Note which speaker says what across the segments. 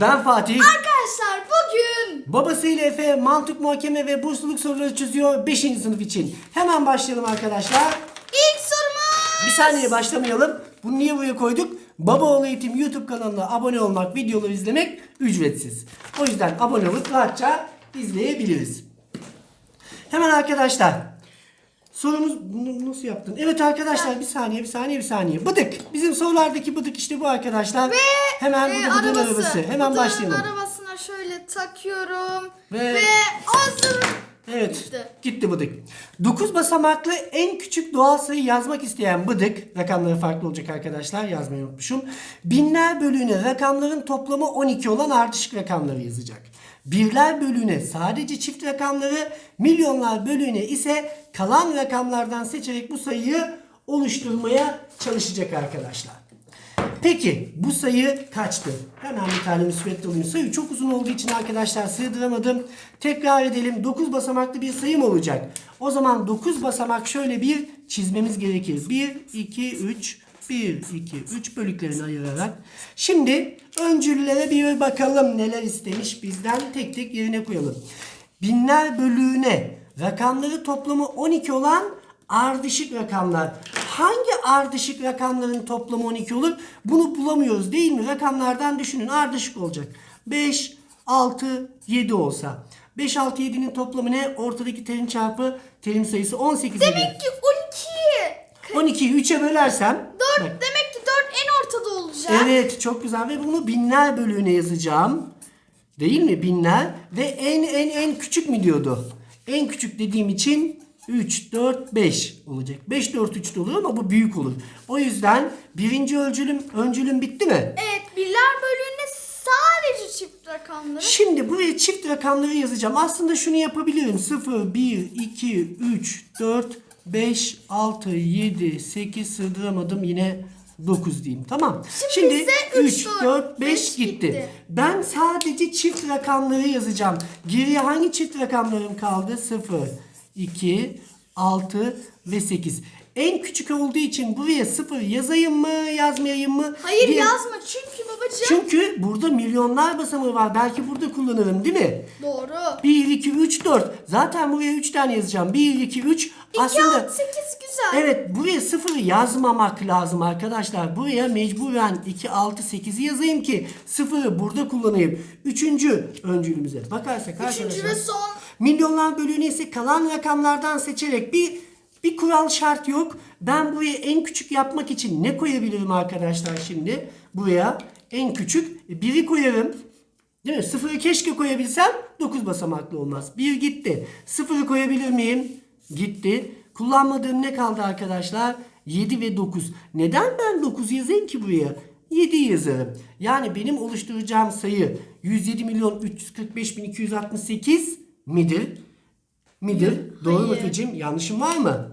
Speaker 1: Ben Fatih.
Speaker 2: Arkadaşlar bugün
Speaker 1: Babasıyla Efe mantık muhakeme ve bursluluk soruları çözüyor 5. sınıf için. Hemen başlayalım arkadaşlar.
Speaker 2: ilk sorumuz.
Speaker 1: Bir saniye başlamayalım. Bunu niye buraya koyduk? Baba Oğlu Eğitim YouTube kanalına abone olmak, videoları izlemek ücretsiz. O yüzden abone olup rahatça izleyebiliriz. Hemen arkadaşlar. Sorumuz bunu nasıl yaptın? Evet arkadaşlar bir saniye bir saniye bir saniye. Bıdık. Bizim sorulardaki bıdık işte bu arkadaşlar. Hemen
Speaker 2: Ee,
Speaker 1: burada bıdığın arabası. Hemen
Speaker 2: Bıdığın
Speaker 1: başlayalım.
Speaker 2: arabasına şöyle takıyorum.
Speaker 1: Ve-
Speaker 2: Ve, hazır.
Speaker 1: Evet.
Speaker 2: Gitti.
Speaker 1: Gitti bıdık. 9 basamaklı en küçük doğal sayı yazmak isteyen bıdık. Rakamları farklı olacak arkadaşlar. Yazmayı unutmuşum. Binler bölüğüne rakamların toplamı 12 olan ardışık rakamları yazacak. Birler bölüğüne sadece çift rakamları, milyonlar bölüğüne ise kalan rakamlardan seçerek bu sayıyı oluşturmaya çalışacak arkadaşlar. Peki bu sayı kaçtı? Hemen bir tane müsvedde alayım. Sayı çok uzun olduğu için arkadaşlar sığdıramadım. Tekrar edelim. 9 basamaklı bir sayım olacak. O zaman 9 basamak şöyle bir çizmemiz gerekir. 1, 2, 3, 1, 2, 3 bölüklerini ayırarak. Şimdi öncüllere bir bakalım neler istemiş bizden tek tek yerine koyalım. Binler bölüğüne rakamları toplamı 12 olan ardışık rakamlar. Hangi ardışık rakamların toplamı 12 olur? Bunu bulamıyoruz değil mi? Rakamlardan düşünün. Ardışık olacak. 5, 6, 7 olsa. 5, 6, 7'nin toplamı ne? Ortadaki terim çarpı terim sayısı 18 eder.
Speaker 2: Demek ki 12.
Speaker 1: 12'yi 3'e bölersem.
Speaker 2: 4
Speaker 1: bak,
Speaker 2: demek ki 4 en ortada olacak.
Speaker 1: Evet çok güzel ve bunu binler bölüğüne yazacağım. Değil mi? Binler ve en en en küçük mü diyordu? En küçük dediğim için 3, 4, 5 olacak. 5, 4, 3 de olur ama bu büyük olur. O yüzden birinci öncülüm, öncülüm bitti mi?
Speaker 2: Evet birler bölüğünde sadece çift rakamları.
Speaker 1: Şimdi buraya çift rakamları yazacağım. Aslında şunu yapabilirim. 0, 1, 2, 3, 4, 5, 6, 7, 8 sığdıramadım. Yine 9 diyeyim. Tamam.
Speaker 2: Şimdi
Speaker 1: Şimdi
Speaker 2: ise
Speaker 1: 3,
Speaker 2: üç,
Speaker 1: 4,
Speaker 2: dört,
Speaker 1: 5
Speaker 2: beş
Speaker 1: gitti.
Speaker 2: gitti.
Speaker 1: Ben sadece çift rakamları yazacağım. Geriye hangi çift rakamlarım kaldı? 0, 2, 6 ve 8. En küçük olduğu için buraya 0 yazayım mı yazmayayım mı?
Speaker 2: Hayır
Speaker 1: diye-
Speaker 2: yazma çünkü babacığım.
Speaker 1: Çünkü burada milyonlar basamağı var. Belki burada kullanırım değil mi?
Speaker 2: Doğru.
Speaker 1: 1, 2, 3, 4. Zaten buraya 3 tane yazacağım. 1, 2, 3.
Speaker 2: 2,
Speaker 1: Aslında
Speaker 2: 6, 8 güzel.
Speaker 1: evet buraya 0'ı yazmamak lazım arkadaşlar. Buraya mecburen 2, 6, 8'i yazayım ki 0'ı burada kullanayım. Üçüncü öncülümüze bakarsak
Speaker 2: Üçüncü
Speaker 1: arkadaşlar.
Speaker 2: ve son.
Speaker 1: Milyonlar bölüğüne ise kalan rakamlardan seçerek bir bir kural şart yok. Ben buraya en küçük yapmak için ne koyabilirim arkadaşlar şimdi? Buraya en küçük e, biri koyarım. Değil mi? Sıfırı keşke koyabilsem 9 basamaklı olmaz. Bir gitti. Sıfırı koyabilir miyim? Gitti. Kullanmadığım ne kaldı arkadaşlar? 7 ve 9. Neden ben 9 yazayım ki buraya? 7 yazarım. Yani benim oluşturacağım sayı 107 milyon 345 bin 268 midir? Midir? Doğru mu
Speaker 2: Hayır.
Speaker 1: Efe'cim? Yanlışım var mı?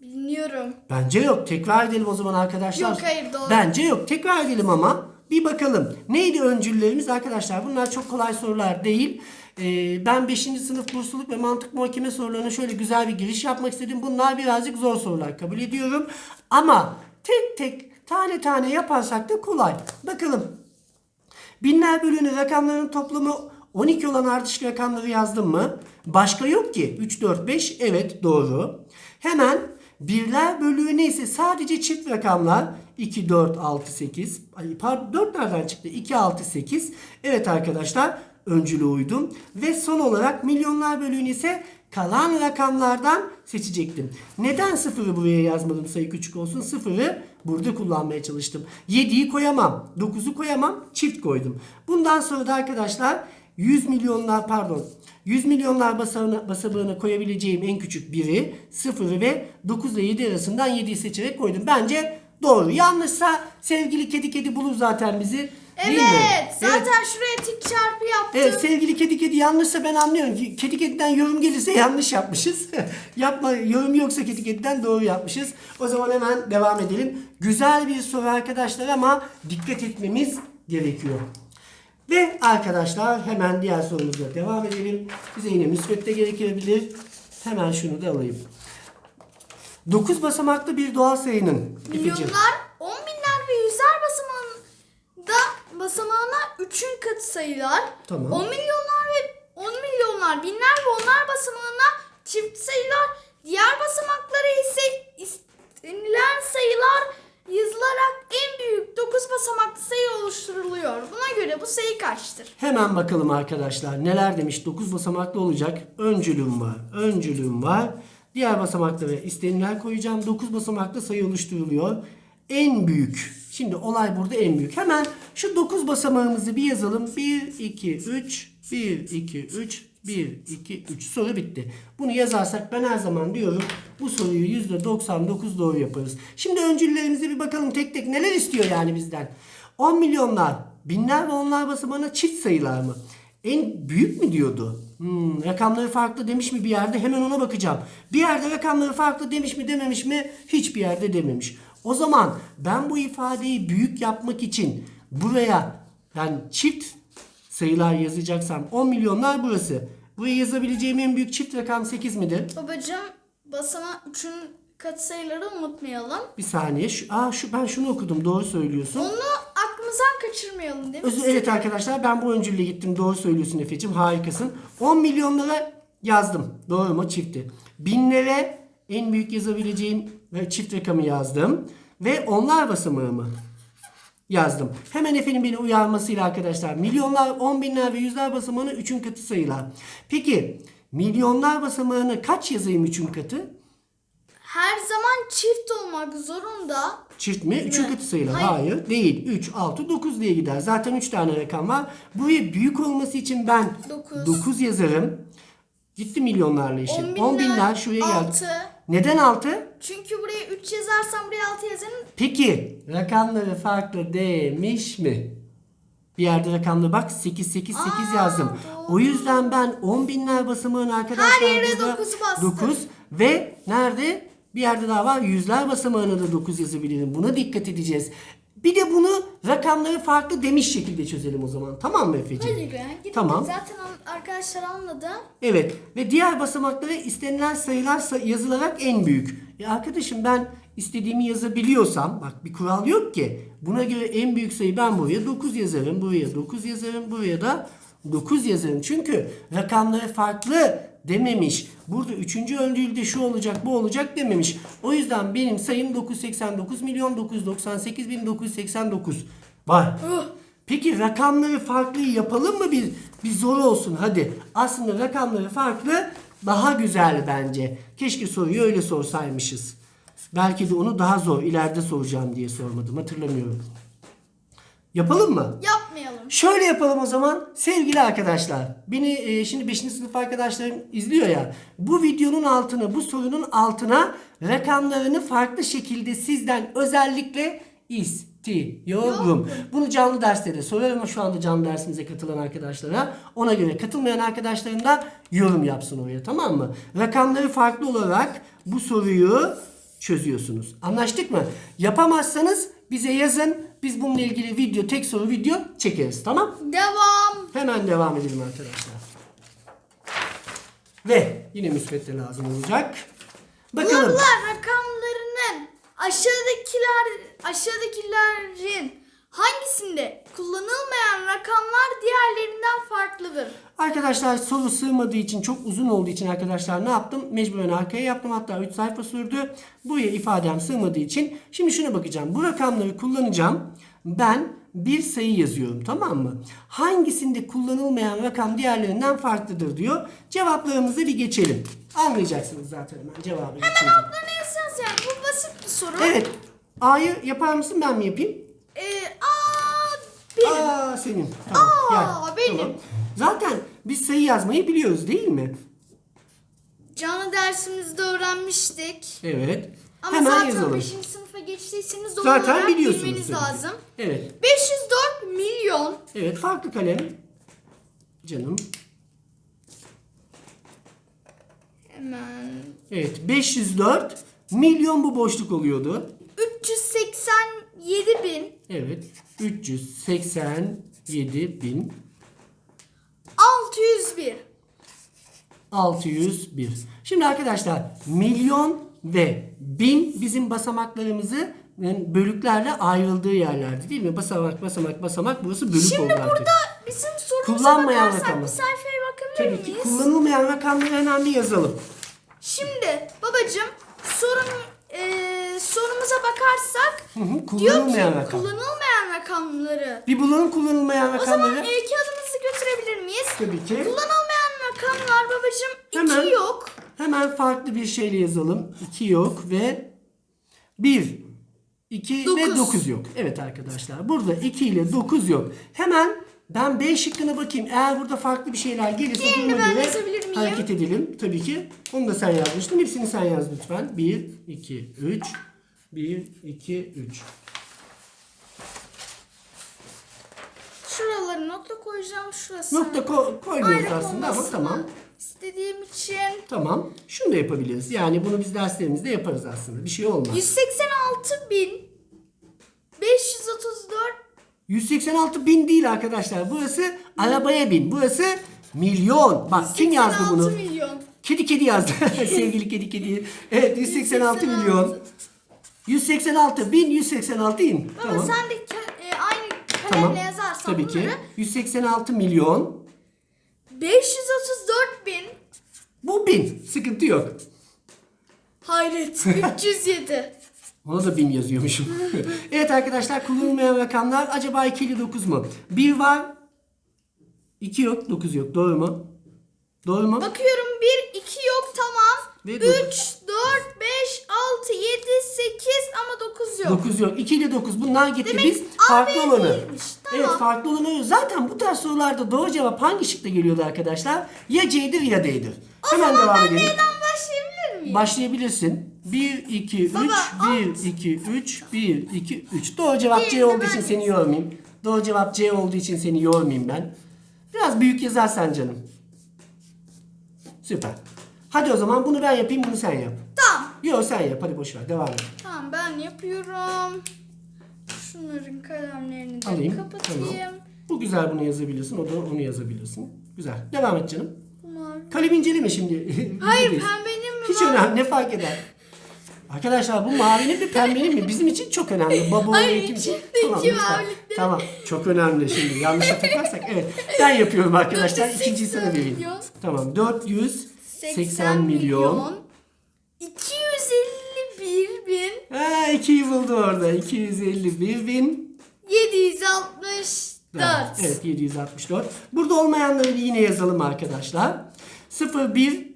Speaker 2: Bilmiyorum.
Speaker 1: Bence yok. Tekrar edelim o zaman arkadaşlar.
Speaker 2: Yok, hayır, doğru.
Speaker 1: Bence yok. Tekrar edelim ama bir bakalım. Neydi öncüllerimiz arkadaşlar? Bunlar çok kolay sorular değil. Ee, ben 5. sınıf bursluluk ve mantık muhakeme sorularına şöyle güzel bir giriş yapmak istedim. Bunlar birazcık zor sorular kabul ediyorum. Ama tek tek tane tane yaparsak da kolay. Bakalım. Binler bölüğüne rakamların toplamı 12 olan ardışık rakamları yazdım mı? Başka yok ki. 3, 4, 5 evet doğru. Hemen birler bölüğüne ise sadece çift rakamlar 2, 4, 6, 8. Ay, pardon 4 nereden çıktı? 2, 6, 8. Evet arkadaşlar öncülü uydum. Ve son olarak milyonlar bölüğünü ise kalan rakamlardan seçecektim. Neden sıfırı buraya yazmadım sayı küçük olsun? Sıfırı burada kullanmaya çalıştım. 7'yi koyamam. 9'u koyamam. Çift koydum. Bundan sonra da arkadaşlar 100 milyonlar pardon 100 milyonlar basamağına, basamağına koyabileceğim en küçük biri 0 ve 9 ile 7 arasından 7'yi seçerek koydum. Bence doğru. Yanlışsa sevgili kedi kedi bulur zaten bizi. Değil mi?
Speaker 2: Evet. Zaten şuraya tik çarpı yaptım.
Speaker 1: Evet sevgili kedi kedi yanlışsa ben anlıyorum. ki Kedi kediden yorum gelirse yanlış yapmışız. Yapma yorum yoksa kedi kediden doğru yapmışız. O zaman hemen devam edelim. Güzel bir soru arkadaşlar ama dikkat etmemiz gerekiyor. Ve arkadaşlar hemen diğer sorumuza devam edelim. Bize yine müsvedde gerekebilir. Hemen şunu da alayım. 9 basamaklı bir doğal sayının.
Speaker 2: Milyonlar, on binler ve yüzler basamağında basamağına 3'ün katı sayılar.
Speaker 1: Tamam.
Speaker 2: 10 milyonlar ve 10 milyonlar, binler ve onlar basamağına çift sayılar. Diğer basamaklara ise istenilen sayılar yazılarak en büyük 9 basamaklı sayı oluşturuluyor. Buna göre bu sayı kaçtır?
Speaker 1: Hemen bakalım arkadaşlar. Neler demiş? 9 basamaklı olacak. Öncülüm var. Öncülüm var. Diğer basamaklara istenilen koyacağım. 9 basamaklı sayı oluşturuluyor. En büyük. Şimdi olay burada en büyük. Hemen şu 9 basamağımızı bir yazalım. 1, 2, 3, 1, 2, 3, 1, 2, 3. Soru bitti. Bunu yazarsak ben her zaman diyorum bu soruyu %99 doğru yaparız. Şimdi öncüllerimize bir bakalım tek tek neler istiyor yani bizden. 10 milyonlar, binler ve onlar basamağına çift sayılar mı? En büyük mü diyordu? Hmm, rakamları farklı demiş mi bir yerde? Hemen ona bakacağım. Bir yerde rakamları farklı demiş mi dememiş mi? Hiçbir yerde dememiş. O zaman ben bu ifadeyi büyük yapmak için buraya yani çift sayılar yazacaksam 10 milyonlar burası. Buraya yazabileceğim en büyük çift rakam 8 midir?
Speaker 2: Babacığım basamağı 3'ün katı sayıları unutmayalım.
Speaker 1: Bir saniye. Şu, aa, şu, ben şunu okudum. Doğru söylüyorsun.
Speaker 2: Onu aklımızdan kaçırmayalım değil mi?
Speaker 1: Özür, evet arkadaşlar ben bu öncülle gittim. Doğru söylüyorsun Efe'cim. Harikasın. 10 milyonlara yazdım. Doğru mu? Çifti. Binlere en büyük yazabileceğim ve çift rakamı yazdım. Ve onlar basamağı mı? Yazdım. Hemen Efe'nin beni uyarmasıyla arkadaşlar. Milyonlar, on binler ve yüzler basamağını 3'ün katı sayılar. Peki milyonlar basamağını kaç yazayım 3'ün katı?
Speaker 2: Her zaman çift olmak zorunda.
Speaker 1: Çift mi? Üçün katı sayılar.
Speaker 2: Hayır.
Speaker 1: Hayır. Değil. 3, 6, 9 diye gider. Zaten 3 tane rakam var. Buraya büyük olması için ben
Speaker 2: Dokuz.
Speaker 1: 9 yazarım. Gitti milyonlarla işim. 10
Speaker 2: On
Speaker 1: binler,
Speaker 2: binler,
Speaker 1: şuraya geldi.
Speaker 2: altı.
Speaker 1: Neden 6?
Speaker 2: Çünkü buraya 3 yazarsam buraya 6 yazarım.
Speaker 1: Peki rakamları farklı demiş mi? Bir yerde rakamlı bak 8 8 8
Speaker 2: Aa,
Speaker 1: yazdım.
Speaker 2: doğru.
Speaker 1: O yüzden ben 10 binler basamağını arkadaşlar
Speaker 2: Her yere
Speaker 1: burada
Speaker 2: dokuz bastım.
Speaker 1: 9 ve nerede? Bir yerde daha var. Yüzler basamağına da 9 yazabilirim. Buna dikkat edeceğiz. Bir de bunu rakamları farklı demiş şekilde çözelim o zaman. Tamam mı Efe'ciğim?
Speaker 2: Hayır ya. Gidin
Speaker 1: Tamam.
Speaker 2: Zaten an- arkadaşlar anladı.
Speaker 1: Evet ve diğer basamaklara istenilen sayılar say- yazılarak en büyük. E arkadaşım ben istediğimi yazabiliyorsam bak bir kural yok ki. Buna göre en büyük sayı ben buraya 9 yazarım, buraya 9 yazarım, buraya da 9 yazarım. Çünkü rakamları farklı dememiş. Burada üçüncü öncülde şu olacak bu olacak dememiş. O yüzden benim sayım 989 milyon 998 bin 989 var. Peki rakamları farklı yapalım mı bir bir zor olsun hadi. Aslında rakamları farklı daha güzel bence. Keşke soruyu öyle sorsaymışız. Belki de onu daha zor ileride soracağım diye sormadım hatırlamıyorum. Yapalım mı?
Speaker 2: Yapmayalım.
Speaker 1: Şöyle yapalım o zaman sevgili arkadaşlar. Beni e, şimdi 5. sınıf arkadaşlarım izliyor ya. Bu videonun altına, bu sorunun altına rakamlarını farklı şekilde sizden özellikle istiyorum. Bunu canlı derste de sorarım ama şu anda canlı dersimize katılan arkadaşlara. Ona göre katılmayan arkadaşlarım da yorum yapsın oraya tamam mı? Rakamları farklı olarak bu soruyu çözüyorsunuz. Anlaştık mı? Yapamazsanız bize yazın. Biz bununla ilgili video, tek soru video çekeriz. Tamam?
Speaker 2: Devam.
Speaker 1: Hemen devam edelim arkadaşlar. Ve yine müsbet de lazım olacak. Bakalım.
Speaker 2: Bulutlar rakamlarının aşağıdakiler aşağıdakilerin hangisinde kullanılmayan rakamlar diğerlerinden farklıdır?
Speaker 1: Arkadaşlar soru sığmadığı için çok uzun olduğu için arkadaşlar ne yaptım? Mecburen arkaya yaptım. Hatta 3 sayfa sürdü. Buraya ifadem sığmadığı için. Şimdi şuna bakacağım. Bu rakamları kullanacağım. Ben bir sayı yazıyorum tamam mı? Hangisinde kullanılmayan rakam diğerlerinden farklıdır diyor. Cevaplarımıza bir geçelim. Anlayacaksınız zaten hemen cevabı geçelim.
Speaker 2: Ne yazacağız yani? Soru.
Speaker 1: Evet. A'yı yapar mısın ben mi yapayım?
Speaker 2: Ee, aa, benim.
Speaker 1: Aa senin. Tamam.
Speaker 2: Aa,
Speaker 1: gel.
Speaker 2: benim.
Speaker 1: Tamam. Zaten biz sayı yazmayı biliyoruz değil mi?
Speaker 2: Canlı dersimizde öğrenmiştik.
Speaker 1: Evet.
Speaker 2: Ama
Speaker 1: Hemen
Speaker 2: zaten
Speaker 1: yazalım.
Speaker 2: 5. sınıfa geçtiyseniz doğru
Speaker 1: Zaten
Speaker 2: olarak
Speaker 1: biliyorsunuz
Speaker 2: bilmeniz
Speaker 1: tabii.
Speaker 2: lazım.
Speaker 1: Evet.
Speaker 2: 504 milyon
Speaker 1: Evet farklı kalem. Canım.
Speaker 2: hemen
Speaker 1: Evet 504 milyon bu boşluk oluyordu.
Speaker 2: 387 bin
Speaker 1: Evet 387 bin
Speaker 2: 601
Speaker 1: 601. Şimdi arkadaşlar milyon ve bin bizim basamaklarımızı bölüklerle ayrıldığı yerlerdi değil mi? Basamak basamak basamak burası bölük
Speaker 2: Şimdi
Speaker 1: oldu artık.
Speaker 2: burada bizim sorumuza
Speaker 1: Kullanmayan
Speaker 2: bakarsak
Speaker 1: rakamı.
Speaker 2: bir sayfaya bakabilir
Speaker 1: Tabii ki
Speaker 2: miyiz?
Speaker 1: kullanılmayan rakamları hemen bir yazalım.
Speaker 2: Şimdi babacığım sorun eee, sorumuza bakarsak
Speaker 1: Hı hı,
Speaker 2: diyor ki
Speaker 1: kullanılmayan rakam.
Speaker 2: kullanılmayan rakamları.
Speaker 1: Bir bulalım kullanılmayan
Speaker 2: O zaman
Speaker 1: rakamları.
Speaker 2: e, kağıdımızı götürebilir miyiz?
Speaker 1: Tabii ki.
Speaker 2: Kullanılmayan rakamlar babacığım
Speaker 1: Hemen.
Speaker 2: iki yok.
Speaker 1: Hemen farklı bir şeyle yazalım. 2 yok ve 1, 2 ve
Speaker 2: Dokuz.
Speaker 1: 9 yok. Evet arkadaşlar burada 2 ile 9 yok. Hemen ben B şıkkına bakayım. Eğer burada farklı bir şeyler gelirse
Speaker 2: Diğerini ben
Speaker 1: göre
Speaker 2: yazabilir miyim?
Speaker 1: hareket edelim. Tabii ki. Onu da sen yazmıştın. Hepsini sen yaz lütfen. 1, 2, 3. 1, 2, 3.
Speaker 2: Şuraları notla koyacağım. Şurası.
Speaker 1: Nokta ko- koymuyoruz
Speaker 2: Ayrı
Speaker 1: aslında ama tamam.
Speaker 2: istediğim için
Speaker 1: Tamam. Şunu da yapabiliriz. Yani bunu biz derslerimizde yaparız aslında. Bir şey olmaz.
Speaker 2: 186 bin 534
Speaker 1: 186 bin değil arkadaşlar. Burası arabaya bin. Burası milyon. Bak kim yazdı
Speaker 2: 86
Speaker 1: bunu?
Speaker 2: milyon.
Speaker 1: Kedi kedi yazdı. Sevgili kedi kedi. Evet 186 milyon. 186 bin 186 in.
Speaker 2: Baba
Speaker 1: Tamam.
Speaker 2: sen de ke- e, aynı kalemle
Speaker 1: Tamam.
Speaker 2: yazarsan
Speaker 1: Tabii
Speaker 2: bunları
Speaker 1: ki. 186 milyon.
Speaker 2: 534 bin
Speaker 1: Bu bin. Sıkıntı yok.
Speaker 2: hayret 307
Speaker 1: Ona da bin yazıyormuşum. evet arkadaşlar kullanılmayan rakamlar acaba 2 ile 9 mu? 1 var. 2 yok. 9 yok. Doğru mu? Doğru mu?
Speaker 2: Bakıyorum 1 2 yok tamam.
Speaker 1: Ve
Speaker 2: 3
Speaker 1: dokuz.
Speaker 2: 4 5 6 7 8 ama 9 yok.
Speaker 1: 9 yok. 2 ile 9 bunlar gitti.
Speaker 2: Demek
Speaker 1: Biz
Speaker 2: A,
Speaker 1: farklı
Speaker 2: B
Speaker 1: olanı.
Speaker 2: değilmiş. Tamam.
Speaker 1: Evet farklı olanı. Zaten bu tarz sorularda doğru cevap hangi şıkta geliyordu arkadaşlar? Ya C'dir ya D'dir.
Speaker 2: O
Speaker 1: Hemen
Speaker 2: zaman
Speaker 1: devam
Speaker 2: ben
Speaker 1: edelim.
Speaker 2: B'den miyim?
Speaker 1: Başlayabilirsin. 1, 2, 3,
Speaker 2: Baba,
Speaker 1: 1, 2, 3, 1, 2, 3. Doğru cevap C olduğu için seni yormayayım. Doğru cevap C olduğu için seni yormayayım ben. Biraz büyük yazarsan canım. Süper. Hadi o zaman bunu ben yapayım bunu sen yap.
Speaker 2: Tamam.
Speaker 1: Yok sen yap hadi boş ver devam et.
Speaker 2: Tamam ben yapıyorum. Şunların kalemlerini de
Speaker 1: Alayım.
Speaker 2: kapatayım.
Speaker 1: Tamam. Bu güzel bunu yazabilirsin. O da onu yazabilirsin. Güzel. Devam et canım.
Speaker 2: Bunlar.
Speaker 1: Kalem inceleme şimdi.
Speaker 2: Hayır
Speaker 1: Videodayız.
Speaker 2: pembenin mi
Speaker 1: Hiç önemli ne fark eder? Arkadaşlar bu mavinin mi pembenin mi? Bizim için çok önemli. Baba
Speaker 2: Ay,
Speaker 1: için. lütfen.
Speaker 2: mavilikleri.
Speaker 1: Tamam. Çok önemli şimdi. Yanlışa takarsak evet. Ben yapıyorum arkadaşlar.
Speaker 2: 480
Speaker 1: İkinciyi sana vereyim.
Speaker 2: milyon.
Speaker 1: Tamam. 480
Speaker 2: 80
Speaker 1: milyon.
Speaker 2: 251 bin
Speaker 1: Ha 2'yi buldu orada. 251 bin.
Speaker 2: 764.
Speaker 1: Evet 764. Burada olmayanları yine yazalım arkadaşlar. 0, 1,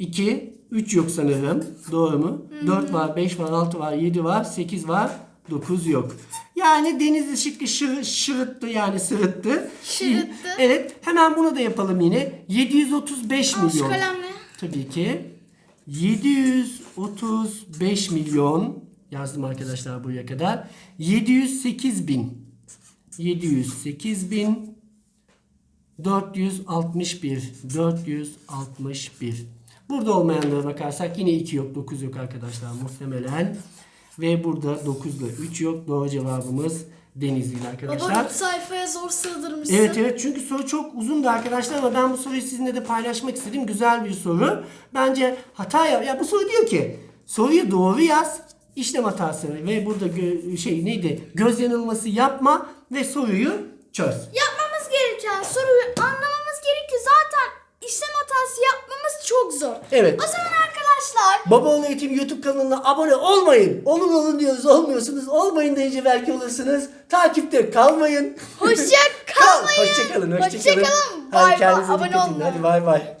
Speaker 1: 2, 3 yok sanırım. Doğru mu? 4 var, 5 var, 6 var, 7 var, 8 var, 9 yok. Yani deniz ışıklı şır, şırıttı yani sırıttı.
Speaker 2: Şırıttı.
Speaker 1: Evet hemen bunu da yapalım yine. 735
Speaker 2: Al şu
Speaker 1: milyon.
Speaker 2: kalemle.
Speaker 1: Tabii ki. 735 milyon yazdım arkadaşlar buraya kadar. 708 bin. 708 bin. 461. 461. Burada olmayanlara bakarsak yine 2 yok 9 yok arkadaşlar muhtemelen. Ve burada 9 ile 3 yok. Doğru cevabımız Denizli'yle arkadaşlar.
Speaker 2: Baba bu sayfaya zor sığdırmışsın.
Speaker 1: Evet evet çünkü soru çok uzundu arkadaşlar ama ben bu soruyu sizinle de paylaşmak istedim. Güzel bir soru. Bence hata yap. Ya bu soru diyor ki soruyu doğru yaz. işlem hatası ve burada şey neydi? Göz yanılması yapma ve soruyu çöz.
Speaker 2: Yapmamız gereken soruyu anlamamız gerekiyor. Zaten işlem hatası yapmamız çok zor.
Speaker 1: Evet.
Speaker 2: O zaman arkadaşlar
Speaker 1: Babaoğlu Eğitim YouTube kanalına abone olmayın. Olun olun diyoruz olmuyorsunuz. Olmayın deyince belki olursunuz. Takipte kalmayın.
Speaker 2: hoşça kalmayın.
Speaker 1: Hoşça kalın. Hoşça
Speaker 2: Hoşça
Speaker 1: kalın.
Speaker 2: kalın. Bay bay. Abone olmayı.
Speaker 1: Hadi bay bay.